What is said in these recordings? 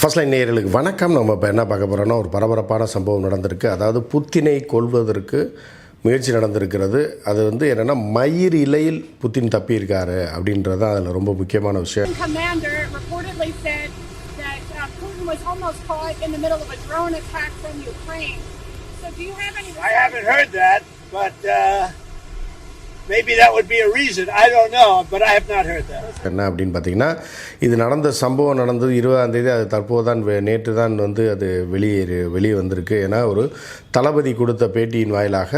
First line நேயர்களுக்கு வணக்கம். நம்ம இப்போ என்ன பார்க்க போகிறோம்னா ஒரு பரபரப்பான சம்பவம் நடந்திருக்கு. அதாவது புத்தினை கொல்வதற்கு முயற்சி நடந்திருக்கிறது. அது வந்து என்னென்னா மயிர் இலையில் புத்தின் தப்பியிருக்காரு அப்படின்றது தான் அதில் ரொம்ப முக்கியமான விஷயம். Uh? I haven't heard that, but uh, maybe that would be a reason. I don't know, but I have not heard that. என்ன அப்படின்னு பார்த்தீங்கன்னா இது நடந்த சம்பவம் நடந்தது இருபதாம் தேதி அது தற்போது தான் வெ- நேற்று தான் வந்து அது வெளியே வெளியே வந்திருக்கு ஏன்னா ஒரு தளபதி கொடுத்த பேட்டியின் வாயிலாக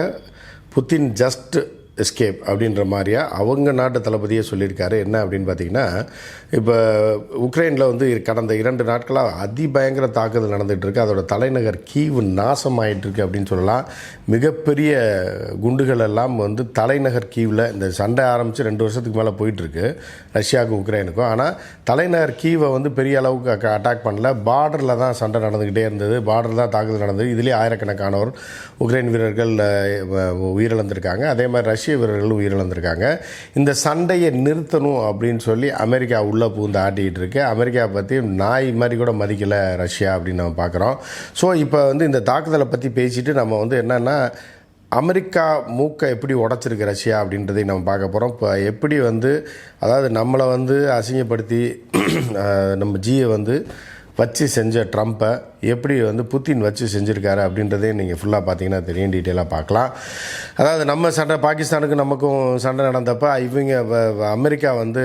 புத்தின் ஜஸ்ட் எஸ்கேப் அப்படின்ற மாதிரியா? அவங்க நாட்டு தளபதியே சொல்லியிருக்காரு. என்ன அப்படின்னு பார்த்தீங்கன்னா இப்போ உக்ரைனில் வந்து கடந்த இரண்டு நாட்களாக அதிபயங்கர தாக்குதல் நடந்துகிட்ருக்கு அதோட தலைநகர் கீவு நாசம் ஆகிட்டுருக்கு அப்படின்னு சொல்லலாம். மிகப்பெரிய குண்டுகள் எல்லாம் வந்து தலைநகர் கீவில் இந்த சண்டை ஆரம்பித்து ரெண்டு வருஷத்துக்கு மேலே போயிட்டுருக்கு. ரஷ்யாவுக்கும் உக்ரைனுக்கும். ஆனால் தலைநகர் கீவை வந்து பெரிய அளவுக்கு அட்டாக் பண்ணல. பார்டரில் தான் சண்டை நடந்துக்கிட்டே இருந்தது. பார்டரில் தான் தாக்குதல் நடந்தது. இதுலேயே ஆயிரக்கணக்கானவர் உக்ரைன் வீரர்கள் உயிரிழந்திருக்காங்க. அதே மாதிரி ரஷ்ய வீரர்களும் உயிரிழந்திருக்காங்க. இந்த சண்டையை நிறுத்தணும் அப்படின்னு சொல்லி அமெரிக்கா உள்ளே பூந்து ஆட்டிக்கிட்டு இருக்கு. அமெரிக்கா பற்றி நாய் மாதிரி கூட மதிக்கலை ரஷ்யா அப்படின்னு நம்ம பார்க்குறோம் ஸோ இப்போ வந்து இந்த தாக்குதலை பற்றி பேசிட்டு நம்ம வந்து என்னென்னா அமெரிக்கா மூக்கை எப்படி உடச்சிருக்கு ரஷ்யா அப்படின்றதை நம்ம பார்க்க போகிறோம் இப்போ எப்படி வந்து அதாவது நம்மளை வந்து அசிங்கப்படுத்தி நம்ம ஜியை வந்து வச்சு செஞ்ச ட்ரம்ப்பை எப்படி வந்து புத்தின் வச்சு செஞ்சுருக்காரு அப்படின்றதே நீங்கள் ஃபுல்லாக பார்த்தீங்கன்னா தெரியும். டீட்டெயிலாக பார்க்கலாம். அதாவது நம்ம சண்டை பாகிஸ்தானுக்கு நமக்கும் சண்டை நடந்தப்போ இவங்க வ- வ- அமெரிக்கா வந்து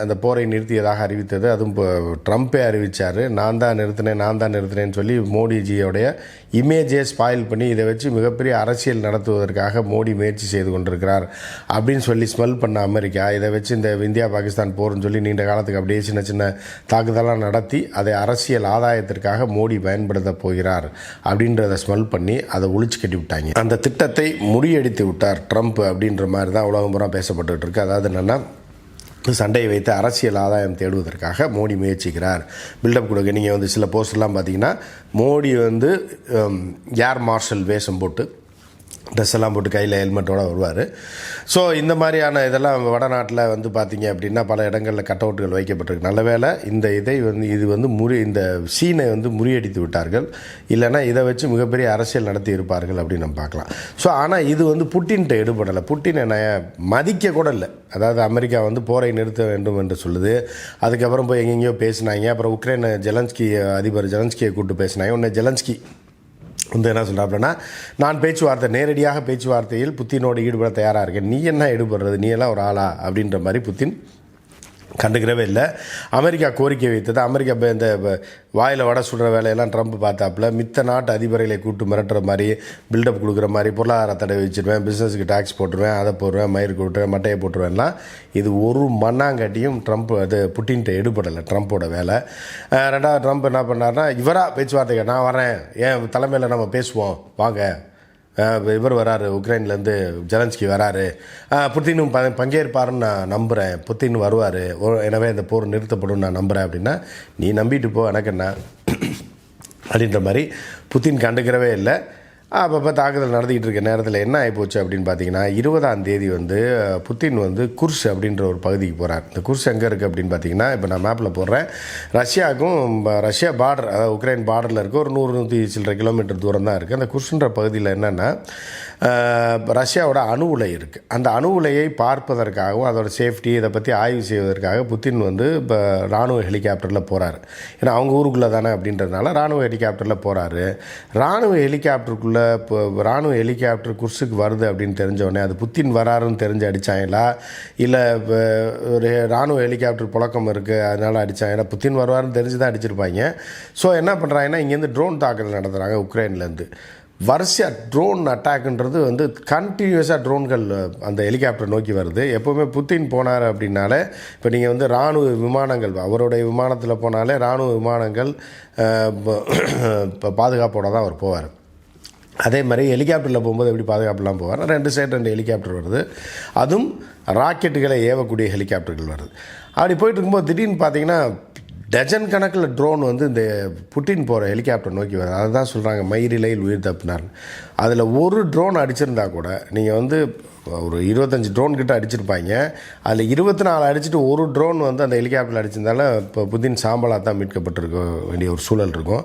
அந்த போரை நிறுத்தியதாக அறிவித்தது. அதுவும் இப்போ ட்ரம்ப்பே அறிவித்தார் நான் தான் நிறுத்தினேன் நான் தான் நிறுத்தினேன்னு சொல்லி மோடிஜியோடைய இமேஜே ஸ்பாயில் பண்ணி இதை வச்சு மிகப்பெரிய அரசியல் நடத்துவதற்காக மோடி முயற்சி செய்து கொண்டிருக்கிறார் அப்படின்னு சொல்லி ஸ்மெல் பண்ண அமெரிக்கா இதை வச்சு இந்த இந்தியா பாகிஸ்தான் போர்னு சொல்லி நீண்ட காலத்துக்கு அப்படியே சின்ன சின்ன தாக்குதலாக நடத்தி அதை அரசியல் ஆதாயத்திற்காக மோடி பயன்படுத்த போகிறார் அப்படின்றத ஸ்மெல் பண்ணி அதை ஒழிச்சு கட்டி விட்டாங்க. அந்த திட்டத்தை முறியடித்து விட்டார் ட்ரம்ப் அப்படின்ற மாதிரி தான் உலகம் பூரா பேசப்பட்டு இருக்கு. அதாவது என்னென்னா சண்டையை வைத்து அரசியல் ஆதாயம் தேடுவதற்காக மோடி முயற்சிக்கிறார். பில்டப் கொடுக்க. நீங்கள் வந்து சில போஸ்டர்லாம் பார்த்தீங்கன்னா மோடி வந்து ஏர் மார்ஷல் வேஷம் போட்டு ட்ரெஸ் எல்லாம் போட்டு கையில் ஹெல்மெட்டோடு வருவார். ஸோ இந்த மாதிரியான இதெல்லாம் வடநாட்டில் வந்து பார்த்தீங்க அப்படின்னா பல இடங்களில் கட் அவுட்டுகள் வைக்கப்பட்டிருக்கு. நல்ல வேளை இந்த இதை வந்து இது வந்து முறி இந்த சீனை வந்து முறியடித்து விட்டார்கள். இல்லைன்னா இதை வச்சு மிகப்பெரிய அரசியல் நடத்தி இருப்பார்கள் அப்படின்னு நம்ம பார்க்கலாம். ஸோ ஆனால் இது வந்து புட்டின்ட்ட எடுபடலை. புட்டின் என்ன மதிக்க கூட இல்லை. அதாவது அமெரிக்கா வந்து போரை நிறுத்த வேண்டும் என்று சொல்லுது. அதுக்கப்புறம் போய் எங்கெங்கேயோ பேசினாங்க. அப்புறம் உக்ரைன் ஜெலன்ஸ்கி அதிபர் ஜெலன்ஸ்கியை கூப்பிட்டு பேசினாங்க. உடனே ஜெலன்ஸ்கி வந்து என்ன சொல்கிறாப்புலன்னா நான் பேச்சுவார்த்தை நேரடியாக பேச்சுவார்த்தையில் புத்தினோடு ஈடுபட தயாராக இருக்கேன். நீ என்ன ஈடுபடுறது நீ எல்லாம் ஒரு ஆளா? அப்படின்ற மாதிரி புத்தின் கண்டுக்கிறவே இல்லை. அமெரிக்கா கோரிக்கை வைத்தது. அமெரிக்கா இப்போ இந்த வாயில் வடை சுடுற வேலையெல்லாம் ட்ரம்ப் பார்த்தாப்புல. மித்த நாட்டு அதிபர்களை கூட்டு மிரட்டுற மாதிரி பில்டப் கொடுக்குற மாதிரி பொருளாதார தடை வச்சுருவேன் பிஸ்னஸுக்கு டேக்ஸ் போட்டுருவேன் அதை போடுவேன் மயிர் கொடுத்துருவேன் மட்டையை போட்டுருவேன்லாம் இது ஒரு மண்ணாங்கட்டியும் ட்ரம்ப் அது புட்டின்ட்ட எடுபடலை ட்ரம்ப்போட வேலை. ரெண்டாவது ட்ரம்ப் என்ன பண்ணார்னா இவராக பேச்சுவார்த்தைக்கு நான் வரேன் ஏன் தலைமையில் நம்ம பேசுவோம். வாங்க. இவர் வராரு உக்ரைன்லேருந்து ஜெலன்ஸ்கி வராரு. புத்தினும் ப பங்கேற்பாருன்னு நான் நம்புகிறேன் புத்தின் வருவார். எனவே இந்த போர் நிறுத்தப்படும் நான் நம்புகிறேன் அப்படின்னா நீ நம்பிட்டு போ எனக்கு என்ன? அப்படின்ற மாதிரி புத்தின் கண்டுக்கிறவே இல்லை. அப்பப்போ தாக்குதல் நடத்திக்கிட்டு இருக்க நேரத்தில் என்ன ஆகிப்போச்சு அப்படின்னு பார்த்தீங்கன்னா இருபதாம் தேதி வந்து புத்தின் வந்து குர்ஸ் அப்படின்ற ஒரு பகுதிக்கு போகிறார் இந்த குர்ஸ் எங்கே இருக்குது அப்படின்னு பார்த்தீங்கன்னா இப்போ நான் மேப்பில் போடுறேன். ரஷ்யாவுக்கும் ரஷ்யா பார்டர் அதாவது உக்ரைன் பார்டரில் இருக்க ஒரு நூறு நூற்றி சில்லரை கிலோமீட்டர் தூரம் தான் இருக்குது அந்த குர்ஸ்ன்ற பகுதியில் என்னென்னா ரஷ்யாவோட அணு உலை இருக்குது அந்த அணு உலையை பார்ப்பதற்காகவும் அதோட சேஃப்டி இதை பற்றி ஆய்வு செய்வதற்காக புத்தின் வந்து இப்போ ராணுவ ஹெலிகாப்டரில் போகிறாரு ஏன்னா அவங்க ஊருக்குள்ளே தானே அப்படின்றதுனால ராணுவ ஹெலிகாப்டரில் போகிறாரு ராணுவ ஹெலிகாப்டருக்குள்ளே இப்போ ராணுவ ஹெலிகாப்டர் குர்ஸுக்கு வருது அப்படின்னு தெரிஞ்சோடனே அது புத்தின் வராருன்னு தெரிஞ்சு அடித்தாங்களா இல்லை இப்போ ஒரு ராணுவ ஹெலிகாப்டர் புழக்கம் இருக்குது அதனால் அடித்தாங்க புத்தின் வருவாருன்னு தெரிஞ்சு தான் அடிச்சிருப்பாங்க. ஸோ என்ன பண்ணுறாங்கன்னா இங்கேருந்து ட்ரோன் தாக்குதல் நடத்துகிறாங்க உக்ரைன்லேருந்து. வரிசையாக ட்ரோன் அட்டாக்ன்றது வந்து கண்டினியூஸாக ட்ரோன்கள் அந்த ஹெலிகாப்டர் நோக்கி வருது. எப்போவுமே புத்தின் போனார் அப்படின்னாலே இப்போ நீங்கள் வந்து இராணுவ விமானங்கள் அவருடைய விமானத்தில் போனாலே இராணுவ விமானங்கள் இப்போ பாதுகாப்போட தான் அவர் போவார். அதே மாதிரி ஹெலிகாப்டரில் போகும்போது எப்படி பாதுகாப்புலாம் போவார் ரெண்டு சைடு ரெண்டு ஹெலிகாப்டர் வருது. அதுவும் ராக்கெட்டுகளை ஏவக்கூடிய ஹெலிகாப்டர்கள் வருது. அப்படி போயிட்டு இருக்கும்போது திடீர்னு பார்த்தீங்கன்னா டஜன் கணக்கில் ட்ரோன் வந்து இந்த புட்டின் போகிற ஹெலிகாப்டர் நோக்கி வருது. அதுதான் சொல்கிறாங்க மயிரிலையில் உயிர் தப்பினார் அதில் ஒரு ட்ரோன் அடிச்சிருந்தா கூட நீங்கள் வந்து ஒரு இருபத்தஞ்சி ட்ரோன் கிட்ட அடிச்சிருப்பாங்க. அதில் இருபத்தி நாலு அடிச்சுட்டு ஒரு ட்ரோன் வந்து அந்த ஹெலிகாப்டர் அடிச்சிருந்தால இப்போ புதின் சாம்பலாக தான் மீட்கப்பட்டிருக்க வேண்டிய ஒரு சூழல் இருக்கும்.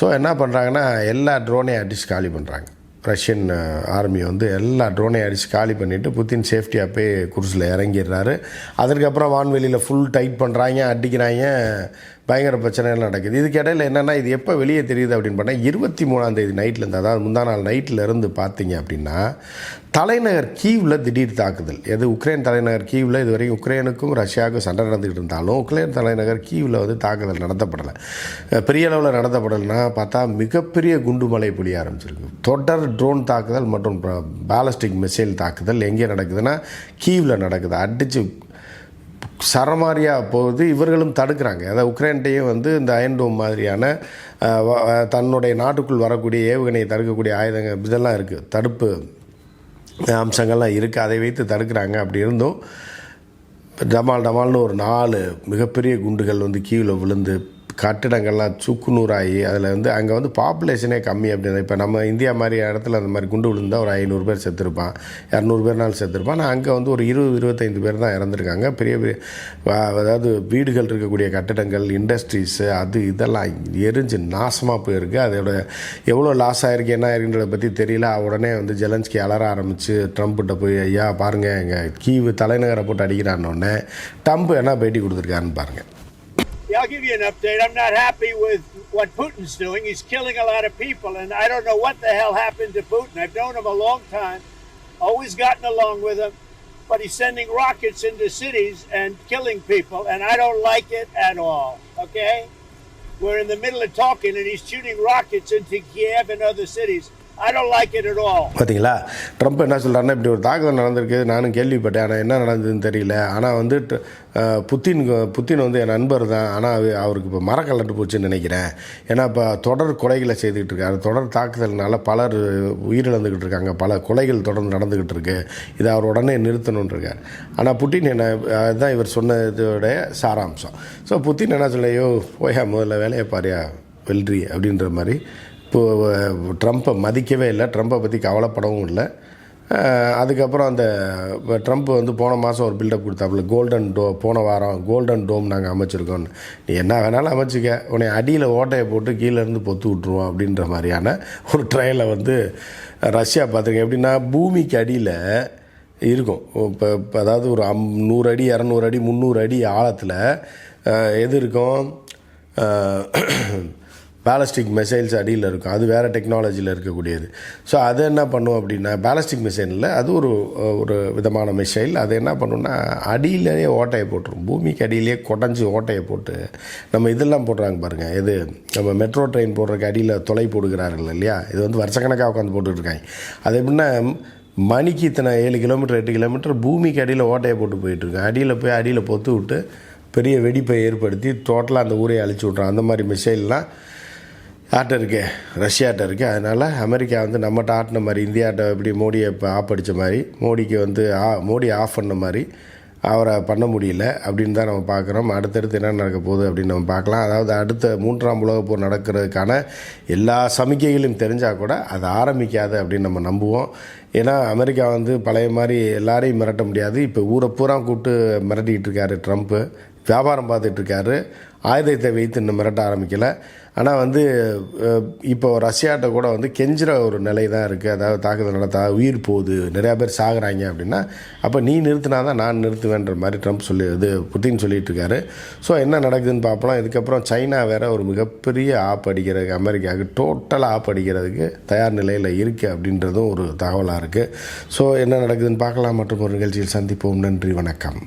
ஸோ என்ன பண்ணுறாங்கன்னா எல்லா ட்ரோனையும் அடித்து காலி பண்ணுறாங்க ரஷ்யன் ஆர்மி வந்து எல்லா ட்ரோனையும் அடித்து காலி பண்ணிவிட்டு புத்தின் சேஃப்டியாக போய் குருசில் இறங்கிடுறாரு. அதற்கப்புறம் வான்வெளியில் ஃபுல் டைட் பண்ணுறாங்க அடிக்கிறாங்க. பயங்கர பிரச்சனைகள் நடக்குது. இதுக்கு இடையில் என்னென்னா இது எப்போ வெளியே தெரியுது அப்படின்னு பார்த்தா இருபத்தி மூணாந்தேதி நைட்லேருந்து அதாவது முந்தா நாள் நைட்டில் இருந்து பார்த்தீங்க அப்படின்னா தலைநகர் கீவில் திடீர் தாக்குதல். எது உக்ரைன் தலைநகர் கீவில் இதுவரைக்கும் உக்ரைனுக்கும் ரஷ்யாவுக்கும் சண்டை நடந்துக்கிட்டு இருந்தாலும் உக்ரைன் தலைநகர் கீவில் வந்து தாக்குதல் நடத்தப்படலை. பெரிய அளவில் நடத்தப்படலைன்னா பார்த்தா மிகப்பெரிய குண்டுமலை பொழிய ஆரம்பிச்சிருக்கு. தொடர் ட்ரோன் தாக்குதல் மற்றும் பாலஸ்டிக் மிசைல் தாக்குதல் எங்கே நடக்குதுன்னா கீவில் நடக்குது. அடித்து சரமாரியாக போகுது இவர்களும் தடுக்கிறாங்க. அதாவது உக்ரைன்ட்டையும் வந்து இந்த அயன்டோம் மாதிரியான தன்னுடைய நாட்டுக்குள் வரக்கூடிய ஏவுகணையை தடுக்கக்கூடிய ஆயுதங்கள் இதெல்லாம் இருக்குது தடுப்பு அம்சங்கள்லாம் இருக்குது அதை வைத்து தடுக்கிறாங்க. அப்படி இருந்தும் டமால் டமால்னு ஒரு நாலு மிகப்பெரிய குண்டுகள் வந்து கீழே விழுந்து கட்டிடங்கள்லாம் சுக்குநூறாகி அதில் வந்து அங்கே வந்து பாப்புலேஷனே கம்மி அப்படின்னு இப்போ நம்ம இந்தியா மாதிரி இடத்துல அந்த மாதிரி குண்டு விழுந்தால் ஒரு ஐநூறு பேர் செத்துருப்பான் இரநூறு பேர்னாலும் செத்துருப்பான். ஆனால் அங்கே வந்து ஒரு இருபது இருபத்தைந்து பேர் தான் இறந்துருக்காங்க. பெரிய பெரிய அதாவது வீடுகள் இருக்கக்கூடிய கட்டிடங்கள் இண்டஸ்ட்ரீஸு அது இதெல்லாம் எரிஞ்சு நாசமாக போயிருக்கு. அதோட எவ்வளோ லாஸ் ஆகிருக்கு என்ன ஆயிருக்குன்றத பற்றி தெரியல. உடனே வந்து ஜெலன்ஸ்கி அலற ஆரம்பித்து ட்ரம்ப்கிட்ட போய் ஐயா பாருங்கள் எங்கள் கீவு தலைநகரை போட்டு அடிக்கிறான்னொடனே ட்ரம்ப் என்ன பேட்டி கொடுத்துருக்காருன்னு பாருங்கள் Yeah, I'll give you an update. I'm not happy with what Putin's doing. He's killing a lot of people, and I don't know what the hell happened to Putin. I've known him a long time, always gotten along with him, but he's sending rockets into cities and killing people, and I don't like it at all. Okay? We're in the middle of talking, and he's shooting rockets into Kiev and other cities. பார்த்தீங்களா Trump என்ன சொல்கிறாருன்னா இப்படி ஒரு தாக்குதல் நடந்திருக்கு நானும் கேள்விப்பட்டேன். ஆனால் என்ன நடந்ததுன்னு தெரியல. ஆனால் வந்து புத்தின் புத்தின் வந்து என் நண்பர் தான். ஆனால் அது அவருக்கு இப்போ மரக்கலட்டு போச்சுன்னு நினைக்கிறேன். ஏன்னா இப்போ தொடர் கொலைகளை செய்துக்கிட்டு இருக்காரு. தொடர் தாக்குதல்னால பலர் உயிரிழந்துக்கிட்டு இருக்காங்க. பல கொலைகள் தொடர்ந்து நடந்துக்கிட்டு இருக்கு. இதை அவர் உடனே நிறுத்தணும்னு இருக்கார். ஆனால் புட்டின் என்ன அதுதான் இவர் சொன்னதோடைய சாராம்சம். ஸோ புத்தின் என்ன சொல்லையோ போயா முதல்ல வேலையை பாரியா வெல்றி அப்படின்ற மாதிரி இப்போது ட்ரம்ப்பை மதிக்கவே இல்லை. ட்ரம்ப்பை பற்றி கவலைப்படவும் இல்லை. அதுக்கப்புறம் அந்த ட்ரம்ப் வந்து போன மாதம் ஒரு பில்டப் கொடுத்தாப்புல கோல்டன் டோ போன வாரம் கோல்டன் டோம் நாங்கள் அமைச்சிருக்கோன்னு நீ என்ன வேணாலும் அமைச்சிக்க. உன்னை அடியில் ஓட்டையை போட்டு கீழே இருந்து பொத்து விட்ருவோம் அப்படின்ற மாதிரியான ஒரு ட்ரையலை வந்து ரஷ்யா பார்த்துருக்கேன். எப்படின்னா பூமிக்கு அடியில் இருக்கும். இப்போ இப்போ அதாவது ஒரு அம் நூறு அடி இரநூறு அடி முந்நூறு அடி ஆழத்தில் எது இருக்கும்? பேலஸ்டிக் மிசைல்ஸ் அடியில் இருக்கும். அது வேறு டெக்னாலஜியில் இருக்கக்கூடியது. ஸோ அதை என்ன பண்ணும் அப்படின்னா பேலஸ்டிக் மிசைலில் அது ஒரு ஒரு விதமான மிசைல் அது என்ன பண்ணுன்னா அடியிலேயே ஓட்டையை போட்டுரும். பூமிக்கு அடியிலேயே குடஞ்சி ஓட்டையை போட்டு நம்ம இதெல்லாம் போடுறாங்க பாருங்கள் இது நம்ம மெட்ரோ ட்ரெயின் போடுறதுக்கு அடியில் தொலை போடுகிறார்கள் இல்லையா? இது வந்து வருஷக்கணக்காக உட்காந்து போட்டுட்ருக்காங்க. அது எப்படின்னா மணிக்கு இத்தனை ஏழு கிலோமீட்டர் எட்டு கிலோமீட்டர் பூமிக்கு அடியில் ஓட்டையை போட்டு போயிட்டுருக்கேன் அடியில் போய் அடியில் பொத்து விட்டு பெரிய வெடிப்பை ஏற்படுத்தி டோட்டலாக அந்த ஊரை அழிச்சு விட்றான் அந்த மாதிரி மிசைல்லாம் ஆட்டம் இருக்கு. ரஷ்யாட்ட இருக்கு. அதனால் அமெரிக்கா வந்து நம்மகிட்ட ஆட்டின மாதிரி இந்தியாட்ட எப்படி மோடியை இப்போ ஆப் அடித்த மாதிரி மோடிக்கு வந்து ஆ மோடி ஆஃப் பண்ண மாதிரி அவரை பண்ண முடியல அப்படின்னு தான் நம்ம பார்க்குறோம். அடுத்தடுத்து என்ன நடக்க போகுது அப்படின்னு நம்ம பார்க்கலாம். அதாவது அடுத்த மூன்றாம் உலகப் போர் நடக்கிறதுக்கான எல்லா சமிக்கைகளையும் தெரிஞ்சால் கூட அது ஆரம்பிக்காது அப்படின்னு நம்ம நம்புவோம். ஏன்னா அமெரிக்கா வந்து பழைய மாதிரி எல்லாரையும் மிரட்ட முடியாது. இப்போ ஊரை பூரா கூப்பிட்டு மிரட்டிக்கிட்டு இருக்காரு ட்ரம்ப்பு வியாபாரம் பார்த்துட்ருக்காரு. ஆயுதத்தை வைத்து இன்னும் மிரட்ட ஆரம்பிக்கலை. ஆனால் வந்து இப்போ ரஷ்யாட்ட கூட வந்து கெஞ்சுற ஒரு நிலை தான் இருக்குது அதாவது தாக்குதல் நடத்தா உயிர் போகுது. நிறையா பேர் சாகுறாங்க அப்படின்னா அப்போ நீ நிறுத்தினா தான் நான் நிறுத்துவேன்ற மாதிரி ட்ரம்ப் சொல்லி இது புட்டின் சொல்லிட்டு இருக்காரு ஸோ என்ன நடக்குதுன்னு பார்ப்போம். இதுக்கப்புறம் சைனா வேற ஒரு மிகப்பெரிய ஆப் அடிக்கிறதுக்கு அமெரிக்காவுக்கு டோட்டலாக ஆப் அடிக்கிறதுக்கு தயார் நிலையில் இருக்குது அப்படின்றதும் ஒரு தகவலாக இருக்குது ஸோ என்ன நடக்குதுன்னு பார்க்கலாம். மற்றும் ஒரு நிகழ்ச்சியில் சந்திப்போம். நன்றி வணக்கம்.